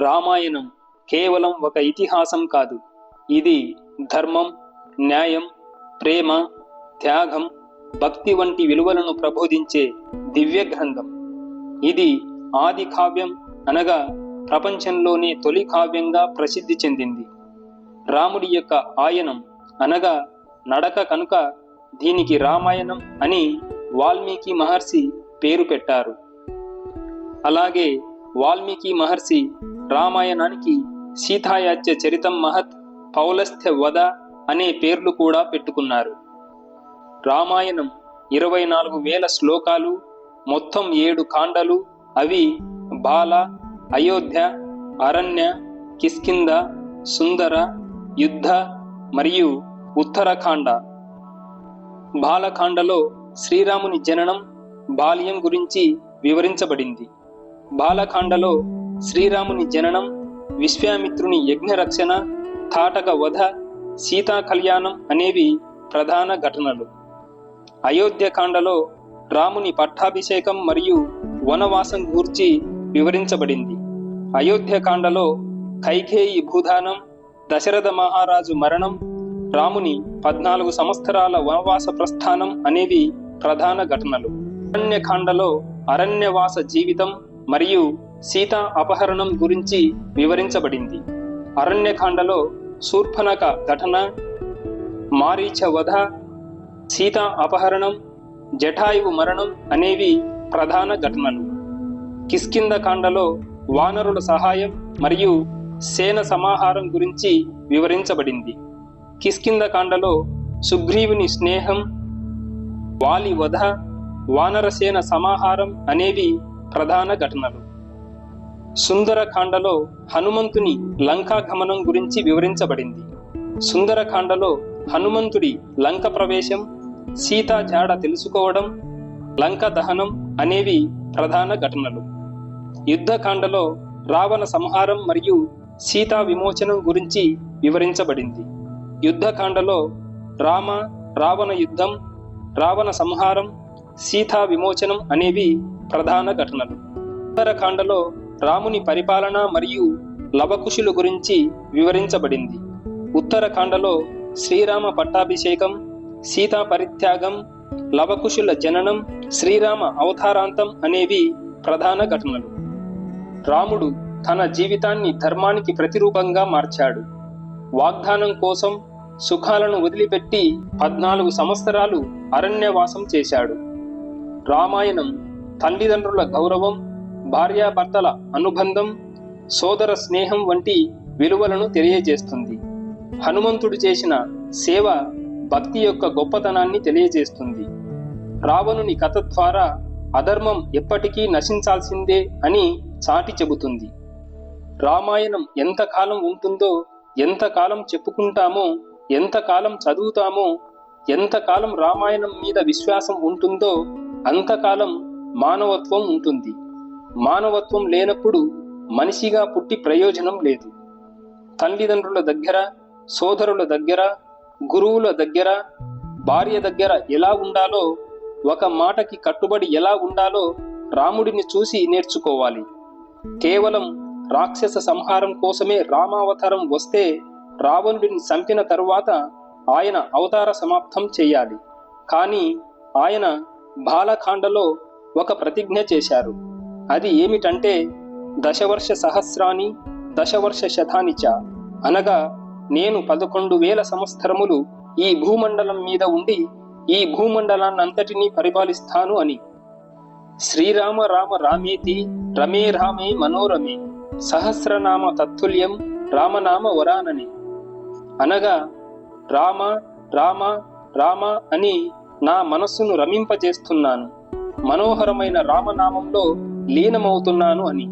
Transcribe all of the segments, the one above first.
రామాయణం కేవలం ఒక ఇతిహాసం కాదు. ఇది ధర్మం న్యాయం ప్రేమ త్యాగం భక్తి వంటి విలువలను ప్రబోధించే దివ్య గ్రంథం. ఇది ఆది కావ్యం అనగా ప్రపంచంలోనే తొలి కావ్యంగా ప్రసిద్ధి చెందింది. రాముడి యొక్క ఆయనం అనగా నడక కనుక దీనికి రామాయణం అని వాల్మీకి మహర్షి పేరు పెట్టారు. అలాగే వాల్మీకి మహర్షి రామాయణానికి సీతాయాచ్య చరితం మహత్ పౌలస్థ్య వద అనే పేర్లు కూడా పెట్టుకున్నారు. రామాయణం ఇరవై నాలుగు వేల శ్లోకాలు మొత్తం ఏడు కాండలు అవి బాల అయోధ్య అరణ్య కిష్కింద సుందర యుద్ధ మరియు ఉత్తరకాండ బాలకాండలో శ్రీరాముని జననం బాల్యం గురించి వివరించబడింది. బాలకాండలో శ్రీరాముని జననం విశ్వామిత్రుని యజ్ఞరక్షణ తాటక వధ సీతా కళ్యాణం అనేవి ప్రధాన ఘటనలు. అయోధ్యకాండలో రాముని పట్టాభిషేకం మరియు వనవాసం గూర్చి వివరించబడింది. అయోధ్యకాండలో కైకేయి భూధానం దశరథ మహారాజు మరణం రాముని పద్నాలుగు సంవత్సరాల వనవాస ప్రస్థానం అనేవి ప్రధాన ఘటనలు. అరణ్యకాండలో అరణ్యవాస జీవితం మరియు సీత అపహరణం గురించి వివరించబడింది. అరణ్యకాండలో శూర్పణక ఘటన మారీచ వధ సీత అపహరణం జటాయువు మరణం అనేవి ప్రధాన ఘటనలు. కిష్కింద కాండలో వానరుల సహాయం మరియు సేన సమాహారం గురించి వివరించబడింది. కిష్కింద కాండలో సుగ్రీవుని స్నేహం వాలి వధ వానరసేన సమాహారం అనేవి ప్రధాన ఘటనలు. సుందరకాండలో హనుమంతుని లంకా గమనం గురించి వివరించబడింది. సుందరకాండలో హనుమంతుడి లంక ప్రవేశం సీతా జాడ తెలుసుకోవడం లంక దహనం అనేవి ప్రధాన ఘటనలు. యుద్ధకాండలో రావణ సంహారం మరియు సీతా విమోచనం గురించి వివరించబడింది. యుద్ధకాండలో రామ రావణ యుద్ధం రావణ సంహారం సీతా విమోచనం అనేవి ప్రధాన ఘటనలు. ఉత్తరకాండలో రాముని పరిపాలన మరియు లవకుశుల గురించి వివరించబడింది. ఉత్తరకాండలో శ్రీరామ పట్టాభిషేకం సీతా పరిత్యాగం లవకుశుల జననం శ్రీరామ అవతారాంతం అనేవి ప్రధాన ఘటనలు. రాముడు తన జీవితాన్ని ధర్మానికి ప్రతిరూపంగా మార్చాడు. వాగ్దానం కోసం సుఖాలను వదిలిపెట్టి పద్నాలుగు సంవత్సరాలు అరణ్యవాసం చేశాడు. రామాయణం తల్లిదండ్రుల గౌరవం భార్యాభర్తల అనుబంధం సోదర స్నేహం వంటి విలువలను తెలియజేస్తుంది. హనుమంతుడు చేసిన సేవ భక్తి యొక్క గొప్పతనాన్ని తెలియజేస్తుంది. రావణుని కథ ద్వారా అధర్మం ఎప్పటికీ నశించాల్సిందే అని చాటి చెబుతుంది. రామాయణం ఎంతకాలం ఉంటుందో ఎంతకాలం చెప్పుకుంటామో ఎంతకాలం చదువుతామో ఎంతకాలం రామాయణం మీద విశ్వాసం ఉంటుందో అంతకాలం మానవత్వం ఉంటుంది. మానవత్వం లేనప్పుడు మనిషిగా పుట్టి ప్రయోజనం లేదు. తల్లిదండ్రుల దగ్గర సోదరుల దగ్గర గురువుల దగ్గర భార్య దగ్గర ఎలా ఉండాలో ఒక మాటకి కట్టుబడి ఎలా ఉండాలో రాముడిని చూసి నేర్చుకోవాలి. కేవలం రాక్షస సంహారం కోసమే రామావతారం వస్తే రావణుడిని చంపిన తరువాత ఆయన అవతార సమాప్తం చేయాలి. కానీ ఆయన బాలకాండలో ఒక ప్రతిజ్ఞ చేశారు. అది ఏమిటంటే దశవర్ష సహస్రాని దశవర్ష శతాని చ. అనగా నేను పదకొండు వేల సంవత్సరములు ఈ భూమండలం మీద ఉండి ఈ భూమండలాన్నంతటినీ పరిపాలిస్తాను అని. శ్రీరామ రామ రామేతి రమే రామే మనోరమే సహస్రనామ తత్తుల్యం రామనామ వరానని. అనగా రామ రామ రామ అని నా మనస్సును రమింపజేస్తున్నాను. మనోహరమైన రామనామంలో లీనమవుతున్నాను అని.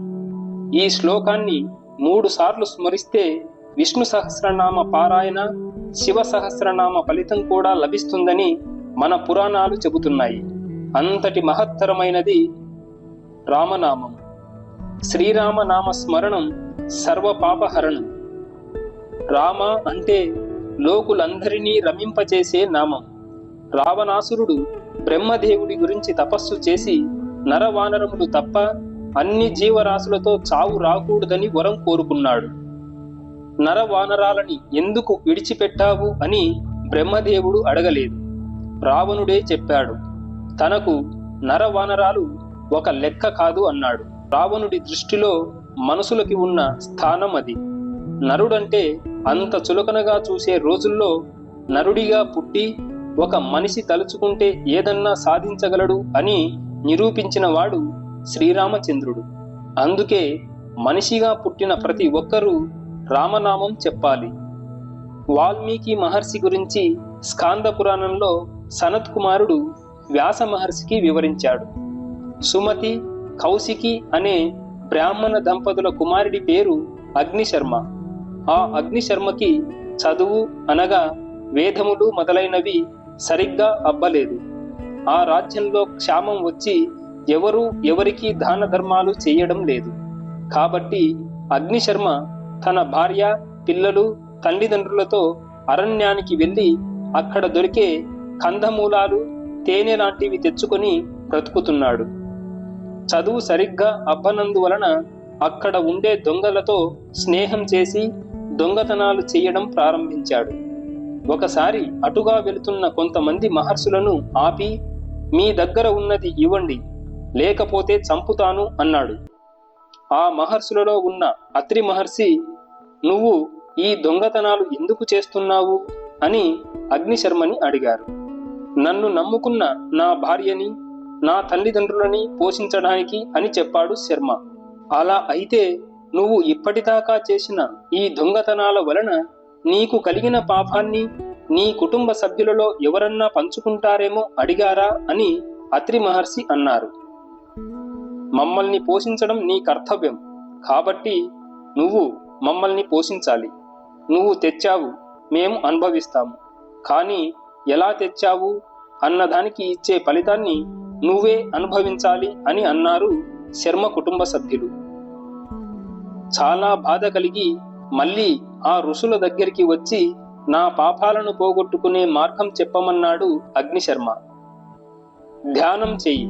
ఈ శ్లోకాన్ని మూడు సార్లు స్మరిస్తే విష్ణు సహస్రనామ పారాయణ శివ సహస్రనామ ఫలితం కూడా లభిస్తుందని మన పురాణాలు చెబుతున్నాయి. అంతటి మహత్తరమైనది రామనామం. శ్రీరామనామ స్మరణం సర్వ పాపహరణం రామ అంటే లోకులందరినీ రమింపచేసే నామం. రావణాసురుడు బ్రహ్మదేవుడి గురించి తపస్సు చేసి నరవానరములు తప్ప అన్ని జీవరాశులతో చావు రాకూడదని వరం కోరుకున్నాడు. నరవానరాలని ఎందుకు విడిచిపెట్టావు అని బ్రహ్మదేవుడు అడగలేదు. రావణుడే చెప్పాడు తనకు నరవానరాలు ఒక లెక్క కాదు అన్నాడు. రావణుడి దృష్టిలో మనుషులకి ఉన్న స్థానం అది. నరుడంటే అంత చులకనగా చూసే రోజుల్లో నరుడిగా పుట్టి ఒక మనిషి తలుచుకుంటే ఏదన్నా సాధించగలడు అని నిరూపించిన వాడు శ్రీరామచంద్రుడు. అందుకే మనిషిగా పుట్టిన ప్రతి ఒక్కరూ రామనామం చెప్పాలి. వాల్మీకి మహర్షి గురించి స్కాంద పురాణంలో సనత్ కుమారుడు వ్యాస మహర్షికి వివరించాడు. సుమతి కౌశికి అనే బ్రాహ్మణ దంపతుల కుమారుడి పేరు అగ్నిశర్మ. ఆ అగ్నిశర్మకి చదువు అనగా వేదములు మొదలైనవి సరిగ్గా అబ్బలేదు. ఆ రాజ్యంలో క్షామం వచ్చి ఎవరు ఎవరికి దాన ధర్మాలు చేయడం లేదు. కాబట్టి అగ్నిశర్మ తన భార్య పిల్లలు తల్లిదండ్రులతో అరణ్యానికి వెళ్ళి అక్కడ దొరికే కందమూలాలు తేనె లాంటివి తెచ్చుకొని బ్రతుకుతున్నాడు. చదువు సరిగ్గా అబ్బనందువలన అక్కడ ఉండే దొంగలతో స్నేహం చేసి దొంగతనాలు చేయడం ప్రారంభించాడు. ఒకసారి అటుగా వెళుతున్న కొంతమంది మహర్షులను ఆపి మీ దగ్గర ఉన్నది ఇవ్వండి లేకపోతే చంపుతాను అన్నాడు. ఆ మహర్షులలో ఉన్న అత్రి మహర్షి నువ్వు ఈ దొంగతనాలు ఎందుకు చేస్తున్నావు? అని అగ్నిశర్మని అడిగారు. నన్ను నమ్ముకున్న నా భార్యని నా తల్లిదండ్రులని పోషించడానికి అని చెప్పాడు శర్మ. అలా అయితే నువ్వు ఇప్పటిదాకా చేసిన ఈ దొంగతనాల వలన నీకు కలిగిన పాపాన్ని నీ కుటుంబ సభ్యులలో ఎవరన్నా పంచుకుంటారేమో అడిగారా అని అత్రి మహర్షి అన్నారు. మమ్మల్ని పోషించడం నీ కర్తవ్యం. కాబట్టి నువ్వు మమ్మల్ని పోషించాలి. నువ్వు తెచ్చావు మేము అనుభవిస్తాము. కానీ ఎలా తెచ్చావు అన్నదానికి ఇచ్చే ఫలితాన్ని నువ్వే అనుభవించాలి అని అన్నారు శర్మ కుటుంబ సభ్యులు. చాలా బాధ కలిగి మళ్ళీ ఆ ఋషుల దగ్గరికి వచ్చి నా పాపాలను పోగొట్టుకునే మార్గం చెప్పమన్నాడు అగ్నిశర్మ. ధ్యానం చెయ్యి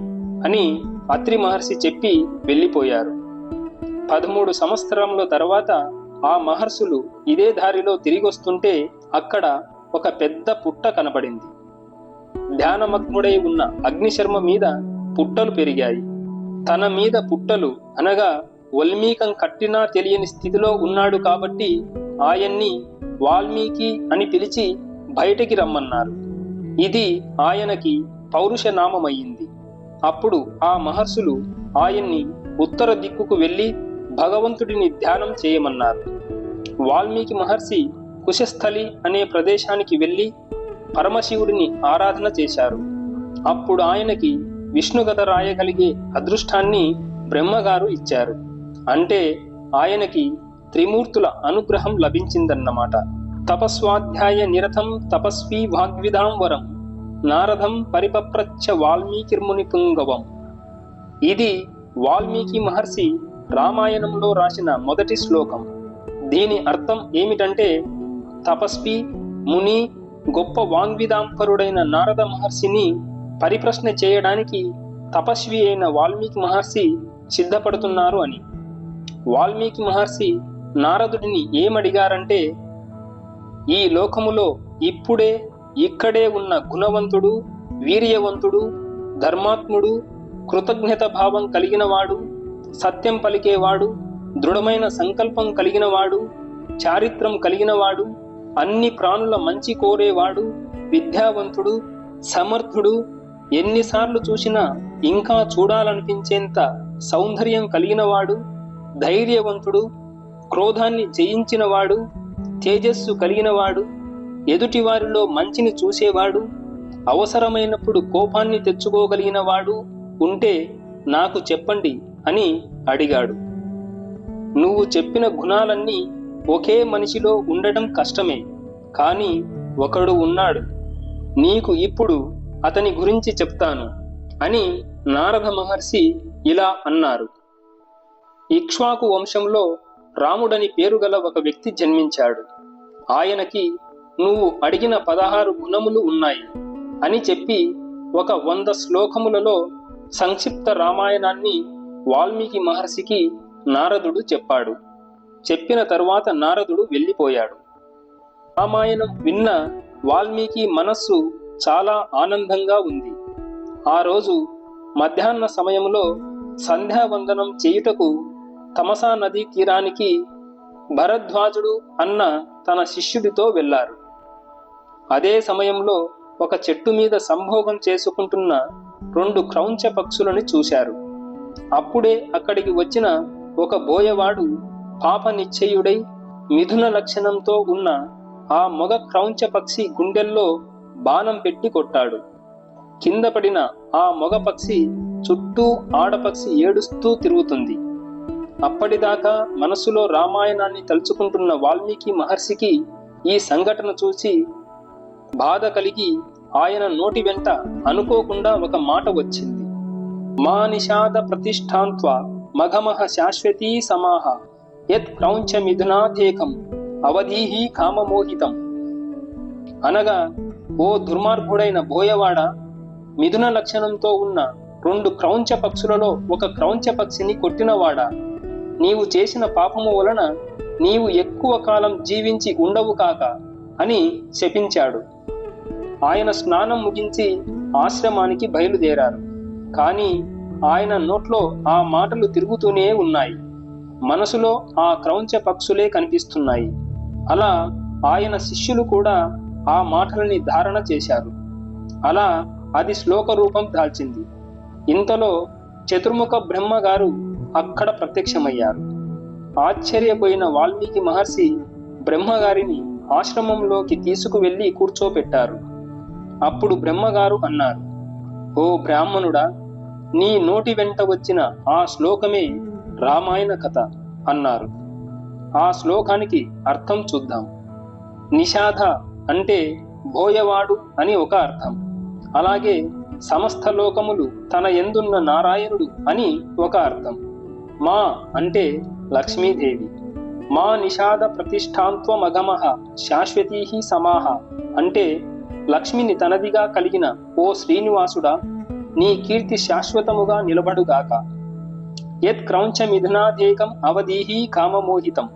అని అత్రి మహర్షి చెప్పి వెళ్ళిపోయారు. పదమూడు సంవత్సరముల తర్వాత ఆ మహర్షులు ఇదే దారిలో తిరిగొస్తుంటే అక్కడ ఒక పెద్ద పుట్ట కనబడింది. ధ్యానమగ్నుడై ఉన్న అగ్నిశర్మ మీద పుట్టలు పెరిగాయి. తన మీద పుట్టలు అనగా వల్మీకం కట్టినా తెలియని స్థితిలో ఉన్నాడు కాబట్టి ఆయన్ని వాల్మీకి అని పిలిచి బయటికి రమ్మన్నారు. ఇది ఆయనకి పౌరుష నామమయ్యింది. అప్పుడు ఆ మహర్షులు ఆయన్ని ఉత్తర దిక్కుకు వెళ్ళి భగవంతుడిని ధ్యానం చేయమన్నారు. వాల్మీకి మహర్షి కుశస్థలి అనే ప్రదేశానికి వెళ్ళి పరమశివుడిని ఆరాధన చేశారు. అప్పుడు ఆయనకి విష్ణుగత రాయగలిగే అదృష్టాన్ని బ్రహ్మగారు ఇచ్చారు. అంటే ఆయనకి త్రిమూర్తుల అనుగ్రహం లభించిందన్నమాట. తపస్వాధ్యాయ నిరతం తపస్వీ వాగ్విదాం వరం. నారదం పరిపప్రచ్చ వాల్మీకిర్ముని పుంగవం ఇది వాల్మీకి మహర్షి రామాయణంలో రాసిన మొదటి శ్లోకం. దీని అర్థం ఏమిటంటే తపస్వి ముని గొప్ప వాంగ్విదాంపరుడైన నారద మహర్షిని పరిప్రశ్న చేయడానికి తపస్వి అయిన వాల్మీకి మహర్షి సిద్ధపడుతున్నారు అని. వాల్మీకి మహర్షి నారదుడిని ఏమడిగారంటే ఈ లోకములో ఇప్పుడే ఇక్కడే ఉన్న గుణవంతుడు వీర్యవంతుడు ధర్మాత్ముడు కృతజ్ఞత భావం కలిగినవాడు సత్యం పలికేవాడు దృఢమైన సంకల్పం కలిగినవాడు చారిత్రం కలిగినవాడు అన్ని ప్రాణుల మంచి కోరేవాడు విద్యావంతుడు సమర్థుడు ఎన్నిసార్లు చూసినా ఇంకా చూడాలనిపించేంత సౌందర్యం కలిగినవాడు ధైర్యవంతుడు క్రోధాన్ని జయించినవాడు తేజస్సు కలిగినవాడు ఎదుటివారిలో మంచిని చూసేవాడు అవసరమైనప్పుడు కోపాన్ని తెచ్చుకోగలిగినవాడు ఉంటే నాకు చెప్పండి అని అడిగాడు. నువ్వు చెప్పిన గుణాలన్నీ ఒకే మనిషిలో ఉండటం కష్టమే కానీ ఒకడు ఉన్నాడు. నీకు ఇప్పుడు అతని గురించి చెప్తాను అని నారద మహర్షి ఇలా అన్నారు. ఇక్ష్వాకు వంశంలో రాముడని పేరు గల ఒక వ్యక్తి జన్మించాడు. ఆయనకి నువ్వు అడిగిన పదహారు గుణములు ఉన్నాయి అని చెప్పి ఒక వంద శ్లోకములలో సంక్షిప్త రామాయణాన్ని వాల్మీకి మహర్షికి నారదుడు చెప్పాడు. చెప్పిన తరువాత నారదుడు వెళ్ళిపోయాడు. రామాయణం విన్న వాల్మీకి మనస్సు చాలా ఆనందంగా ఉంది. ఆ రోజు మధ్యాహ్న సమయంలో సంధ్యావందనం చేయుటకు తమసా నదీ తీరానికి భరద్వాజుడు అన్న తన శిష్యుడితో వెళ్ళారు. అదే సమయంలో ఒక చెట్టు మీద సంభోగం చేసుకుంటున్న రెండు క్రౌంచ పక్షులని చూశారు. అప్పుడే అక్కడికి వచ్చిన ఒక బోయవాడు పాప నిశ్చయుడై మిథున లక్షణంతో ఉన్న ఆ మొగ క్రౌంచ పక్షి గుండెల్లో బాణం పెట్టి కొట్టాడు. కింద పడిన ఆ మొగ పక్షి చుట్టూ ఆడపక్షి ఏడుస్తూ తిరుగుతుంది. అప్పటిదాకా మనసులో రామాయణాన్ని తలుచుకుంటున్న వాల్మీకి మహర్షికి ఈ సంఘటన చూసి బాధ కలిగి ఆయన నోటి వెంట అనుకోకుండా ఒక మాట వచ్చింది. మా నిషాద ప్రతిష్టాంత్వ మఘమహ శాశ్వతీ సమాహ యత్ క్రౌంచ మిథునాథేకం అవధీహి కామమోహితం. అనగా ఓ దుర్మార్గుడైన బోయవాడ మిథున లక్షణంతో ఉన్న రెండు క్రౌంచ పక్షులలో ఒక క్రౌంచ పక్షిని కొట్టినవాడా నీవు చేసిన పాపము వలన నీవు ఎక్కువ కాలం జీవించి ఉండవు కాక అని శపించాడు. ఆయన స్నానం ముగించి ఆశ్రమానికి బయలుదేరారు. కానీ ఆయన నోట్లో ఆ మాటలు తిరుగుతూనే ఉన్నాయి. మనసులో ఆ క్రౌంచ పక్షులే కనిపిస్తున్నాయి. అలా ఆయన శిష్యులు కూడా ఆ మాటలని ధారణ చేశారు. అలా అది శ్లోక రూపం దాల్చింది. ఇంతలో చతుర్ముఖ బ్రహ్మగారు అక్కడ ప్రత్యక్షమయ్యారు. ఆశ్చర్యపోయిన వాల్మీకి మహర్షి బ్రహ్మగారిని ఆశ్రమంలోకి తీసుకువెళ్ళి కూర్చోపెట్టారు. అప్పుడు బ్రహ్మగారు అన్నారు ఓ బ్రాహ్మణుడా నీ నోటి వెంట వచ్చిన ఆ శ్లోకమే రామాయణ కథ అన్నారు. ఆ శ్లోకానికి అర్థం చూద్దాం. నిషాధ అంటే బోయవాడు అని ఒక అర్థం. అలాగే సమస్త లోకములు తన ఎందున్న నారాయణుడు అని ఒక అర్థం. మా అంటే లక్ష్మీదేవి. మా నిషాద ప్రతిష్టాంత్వమగమహ శాశ్వతీ సమాహ అంటే లక్ష్మిని తనదిగా కలిగిన ఓ శ్రీనివాసుడా నీ కీర్తి శాశ్వతముగా నిలబడుగాక యత్ క్రౌంచ మిథునాధేకం అవధీహి కామమోహితం.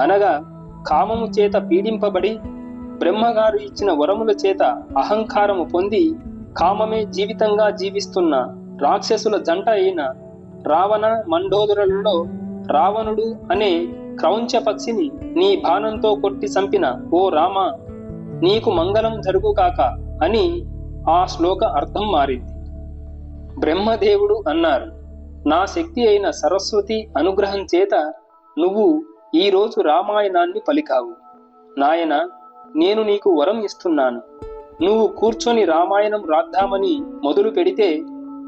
అనగా కామము చేత పీడింపబడి బ్రహ్మగారు ఇచ్చిన వరముల చేత అహంకారము పొంది కామమే జీవితంగా జీవిస్తున్న రాక్షసుల జంట అయిన రావణ మండోదరులలో రావణుడు అనే క్రౌంచ పక్షిని నీ బాణంతో కొట్టి చంపిన ఓ రామ నీకు మంగళం జరుగుకాక అని ఆ శ్లోక అర్థం మారింది. బ్రహ్మదేవుడు అన్నారు నా శక్తి అయిన సరస్వతి అనుగ్రహం చేత నువ్వు ఈరోజు రామాయణాన్ని పలికావు. నాయన నేను నీకు వరం ఇస్తున్నాను. నువ్వు కూర్చొని రామాయణం రాద్దామని మొదలు పెడితే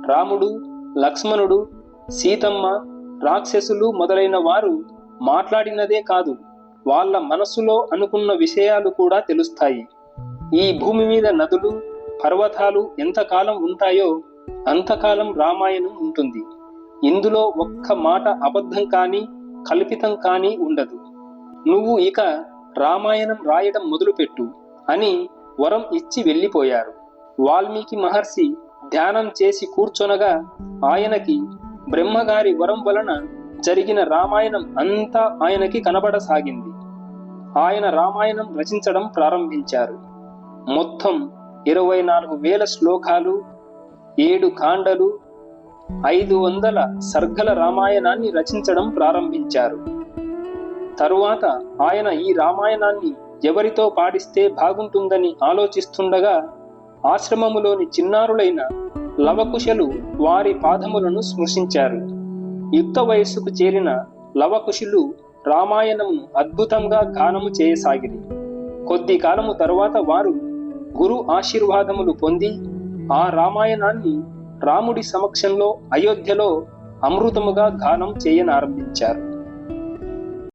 రాముడు లక్ష్మణుడు సీతమ్మ రాక్షసులు మొదలైన వారు మాట్లాడినదే కాదు వాళ్ళ మనసులో అనుకున్న విషయాలు కూడా తెలుస్తాయి. ఈ భూమి మీద నదులు పర్వతాలు ఎంతకాలం ఉంటాయో అంతకాలం రామాయణం ఉంటుంది. ఇందులో ఒక్క మాట అబద్ధం కానీ కల్పితం కానీ ఉండదు. నువ్వు ఇక రామాయణం రాయడం మొదలుపెట్టు అని వరం ఇచ్చి వెళ్ళిపోయారు. వాల్మీకి మహర్షి ధ్యానం చేసి కూర్చొనగా ఆయనకి బ్రహ్మగారి వరం వలన జరిగిన రామాయణం అంతా ఆయనకి కనబడసాగింది. ఆయన రామాయణం రచించడం ప్రారంభించారు. మొత్తం ఇరవై నాలుగు వేల శ్లోకాలు ఏడు కాండలు ఐదు వందల సర్గల రామాయణాన్ని రచించడం ప్రారంభించారు. తరువాత ఆయన ఈ రామాయణాన్ని ఎవరితో పాడిస్తే బాగుంటుందని ఆలోచిస్తుండగా ఆశ్రమములోని చిన్నారులైన లవకుశలు వారి పాదములను స్పృశించారు. యుక్త వయస్సుకు చేరిన లవకుశులు రామాయణమును అద్భుతంగా గానము చేయసాగిరి. కొద్ది కాలము తరువాత వారు గురు ఆశీర్వాదములు పొంది ఆ రామాయణాన్ని రాముడి సమక్షంలో అయోధ్యలో అమృతముగా గానం చేయనారంభించారు.